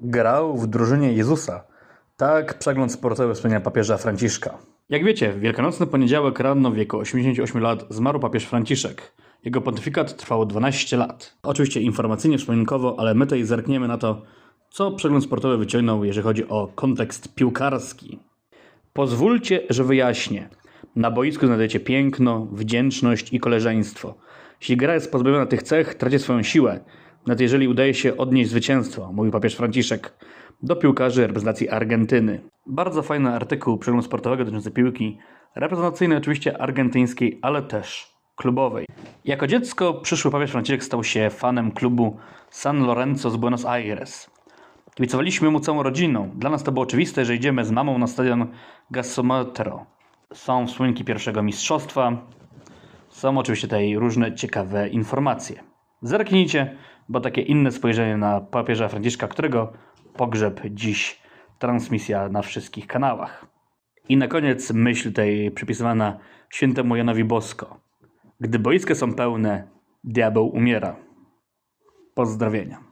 Grał w drużynie Jezusa. Tak przegląd sportowy wspomnienia papieża Franciszka. Jak wiecie, w wielkanocny poniedziałek rano w wieku 88 lat zmarł papież Franciszek. Jego pontyfikat trwał 12 lat. Oczywiście informacyjnie, wspominkowo, ale my tutaj zerkniemy na to, co przegląd sportowy wyciągnął, jeżeli chodzi o kontekst piłkarski. Pozwólcie, że wyjaśnię. Na boisku znajdziecie piękno, wdzięczność i koleżeństwo. Jeśli gra jest pozbawiona tych cech, traci swoją siłę. Nawet jeżeli udaje się odnieść zwycięstwo, mówił papież Franciszek, do piłkarzy reprezentacji Argentyny. Bardzo fajny artykuł przeglądu sportowego dotyczący piłki, reprezentacyjnej oczywiście argentyńskiej, ale też klubowej. Jako dziecko przyszły papież Franciszek stał się fanem klubu San Lorenzo z Buenos Aires. Kibicowaliśmy mu całą rodziną. Dla nas to było oczywiste, że idziemy z mamą na stadion Gasometro. Są wspominki pierwszego mistrzostwa. Są oczywiście tutaj różne ciekawe informacje. Zerknijcie, bo takie inne spojrzenie na papieża Franciszka, którego pogrzeb dziś transmisja na wszystkich kanałach. I na koniec myśl tej przypisywana świętemu Janowi Bosko. Gdy boiska są pełne, diabeł umiera. Pozdrowienia.